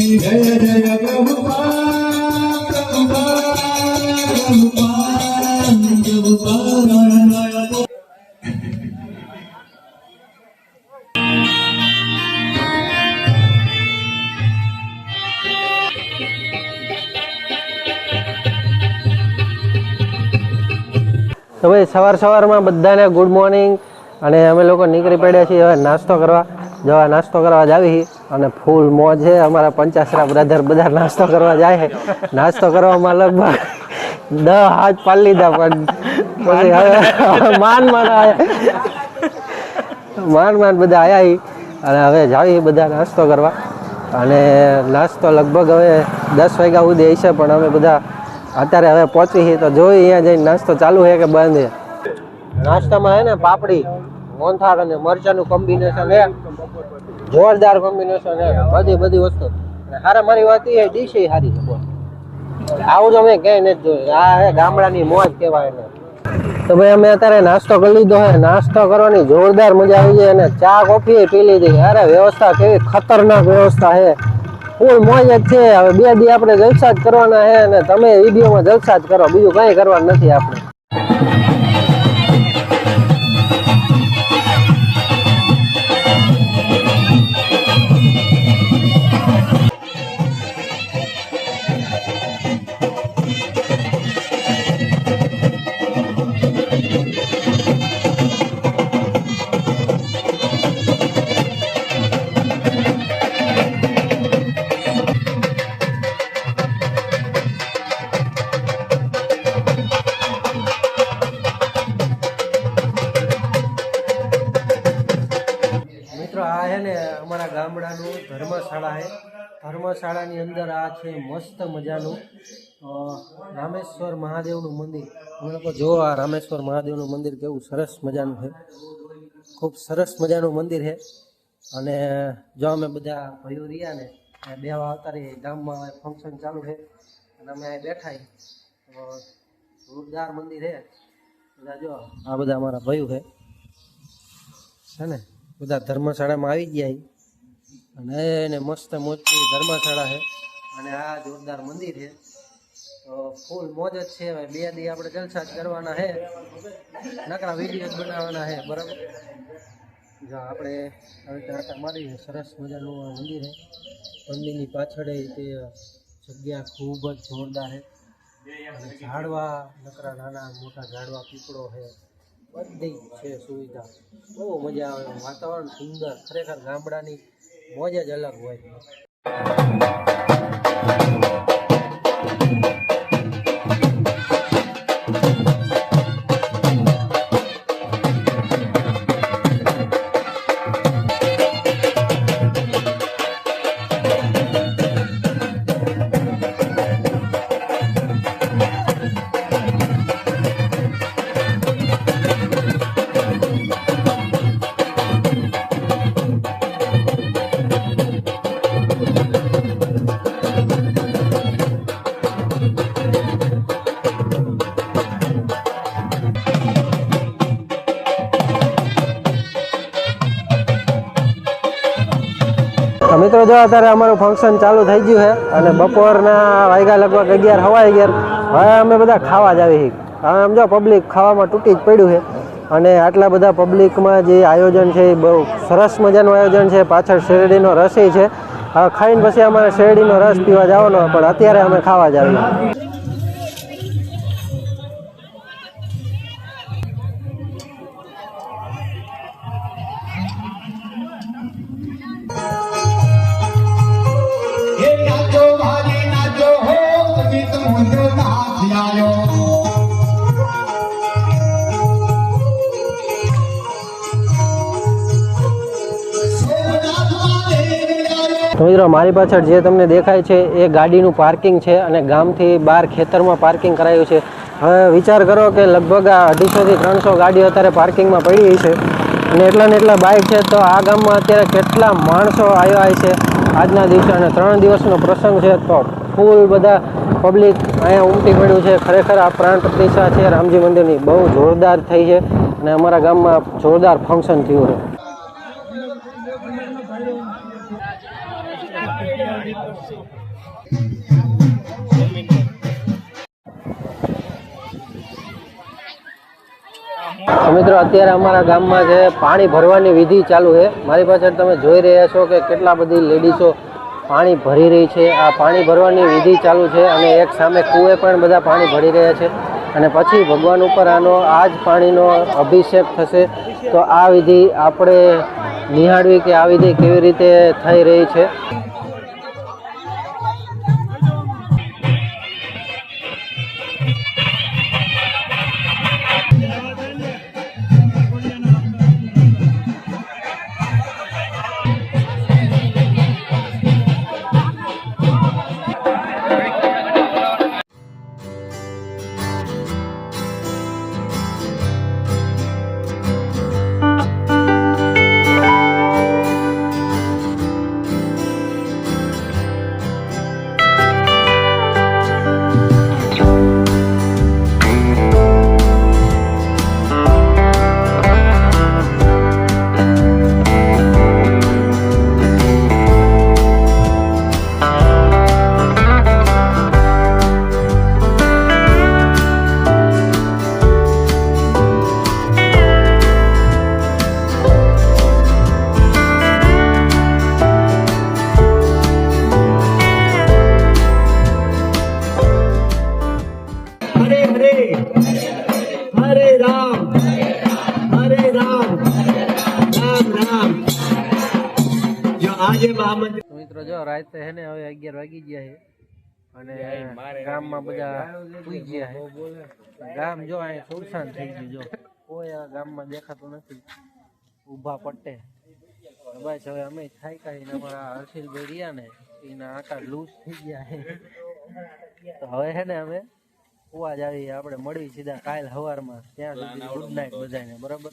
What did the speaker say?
જય તો ભાઈ સવાર સવારમાં બધાને ગુડ મોર્નિંગ અને અમે લોકો નીકળી પડ્યા છીએ, હવે નાસ્તો કરવા. જવા, નાસ્તો કરવા જાવી છીએ અને ફૂલ મોજ છે અમારા પંચાસરા બ્રધર બધા નાસ્તો કરવા જાય નાસ્તો કરવામાં લગભગ દસ હાથ પાડી લીધા પણ માન માન માન માન બધા આવ્યા અને હવે જાવી બધા નાસ્તો કરવા. અને નાસ્તો લગભગ હવે દસ વાગ્યા સુધી હશે, પણ અમે બધા અત્યારે હવે પહોંચી તો જોઈ અહીંયા જઈને નાસ્તો ચાલુ છે કે બંધ છે નાસ્તામાં હે ને પાપડી. મોહનથાળ અને મરચાનું કોમ્બિનેશન હે જોરદાર કોમ્બિનેશન હે બધી બધી વસ્તુ. હારા મારી વાત એ ડીશ એ સારી છે આવું તો મેં ક્યાંય નથી જોયું. આ હે ગામડાની મોજ કહેવાય એને. તો ભાઈ અમે અત્યારે નાસ્તો કરી લીધો હે. નાસ્તો કરવાની જોરદાર મજા આવી જાય અને ચા, કોફી પી લીધી. અરે વ્યવસ્થા કેવી ખતરનાક વ્યવસ્થા છે ફૂલ મોજ જ છે. હવે બે દી આપણે જલસા જ કરવાના છે અને તમે વિડીયોમાં જલસા જ કરો. બીજું કંઈ કરવાનું નથી આપણે. મિત્રો ને અમારા ગામડાનું ધર્મશાળા છે. ધર્મશાળાની અંદર આ છે મસ્ત મજાનું રામેશ્વર મહાદેવનું મંદિર. અમે લોકો જો આ રામેશ્વર મહાદેવનું મંદિર કેવું સરસ મજાનું છે. ખૂબ સરસ મજાનું મંદિર છે. અને જો અમે બધા ભાઈઓ રહ્યા ને બે રહીએ ગામમાં ફંક્શન ચાલુ છે. અને અમે અહીં બેઠા જોરદાર મંદિર છે. બધા જો આ બધા અમારા ભાઈઓ છે ને? બધા ધર્મશાળામાં આવી ગયા. અને એને મસ્ત મોટી ધર્મશાળા છે. અને આ જોરદાર મંદિર છે. તો ફૂલ મોજ જ છે. હવે બે દી આપણે જલસા જ કરવાના છે. નકરા વીડિયો બનાવવાના છે. બરાબર? જો આપણે આવી ટાટા મારી સરસ મજાનું મંદિર છે. મંદિરની પાછળ તે જગ્યા ખૂબ જ જોરદાર છે. ઝાડવા, નકરા નાના મોટા ઝાડવા, પીપળો છે. બધી છે સુવિધા. બહુ મજા આવે. વાતાવરણ સુંદર. ખરેખર ગામડાની મોજ જ અલગ હોય મિત્રો, જો અત્યારે અમારું ફંક્શન ચાલુ થઈ ગયું છે અને બપોરના વાગ્યા લગભગ અગિયાર, હવા અગિયાર, હવે અમે બધા ખાવા જ આવી હવે આમ જો પબ્લિક ખાવામાં તૂટી જ પડ્યું છે અને આટલા બધા પબ્લિકમાં જે આયોજન છે એ બહુ સરસ મજાનું આયોજન છે. પાછળ શેરડીનો રસી છે. હવે ખાઈને પછી અમારે શેરડીનો રસ પીવા જવાનો પણ અત્યારે અમે ખાવા જ આવીએ મિત્રો મારી પાછળ જે તમને દેખાય છે, એ ગાડીનું પાર્કિંગ છે અને ગામથી બહાર ખેતરમાં પાર્કિંગ કરાયું છે. હવે વિચાર કરો કે લગભગ આ અઢીસોથી ત્રણસો ગાડીઓ અત્યારે પાર્કિંગમાં પડી છે. અને એટલા ને એટલા બાઇક છે, તો આ ગામમાં અત્યારે કેટલા માણસો આવ્યા છે? આજના દિવસે અને ત્રણ દિવસનો પ્રસંગ છે, તો ફૂલ બધા પબ્લિક અહીંયા ઉમટી પડ્યું છે. ખરેખર આ પ્રાણ પ્રતિષ્ઠા છે, રામજી મંદિરની બહુ જોરદાર થઈ છે અને અમારા ગામમાં જોરદાર ફંક્શન થયું છે. મિત્રો, અત્યારે અમારા ગામમાં જે પાણી ભરવાની વિધિ ચાલુ છે, મારી પાછળ તમે જોઈ રહ્યા છો કે કેટલા બધી લેડીઝો પાણી ભરી રહી છે. આ પાણી ભરવાની વિધિ ચાલુ છે અને એક સામે કૂએ પણ બધા પાણી ભરી રહ્યા છે અને પછી ભગવાન ઉપર આનો આ જ પાણીનો અભિષેક થશે. તો આ વિધિ આપણે નિહાળવી કે આ વિધિ કેવી રીતે થઈ રહી છે? જો મહામંત્રી મિત્રો જો રાતે હે ને હવે અગિયાર વાગી ગયા છે અને ગામમાં બધા સુઈ ગયા છે. ગામ જો અહીં સુલસાન થઈ ગયું જો. કોઈ આ ગામમાં દેખાતું નથી. ઊભા પટ્ટે. બસ હવે અમે થાય ને અમારા હર્ષિલભાઈ રહ્યા ને એના આટા લૂઝ થઈ ગયા છે. તો હવે છે ને અમે કુવા જ આવી આપણે મળી સીધા કાલ સવારમાં ત્યાં સુધી ગુડ નાઇટ બધાને બરાબર?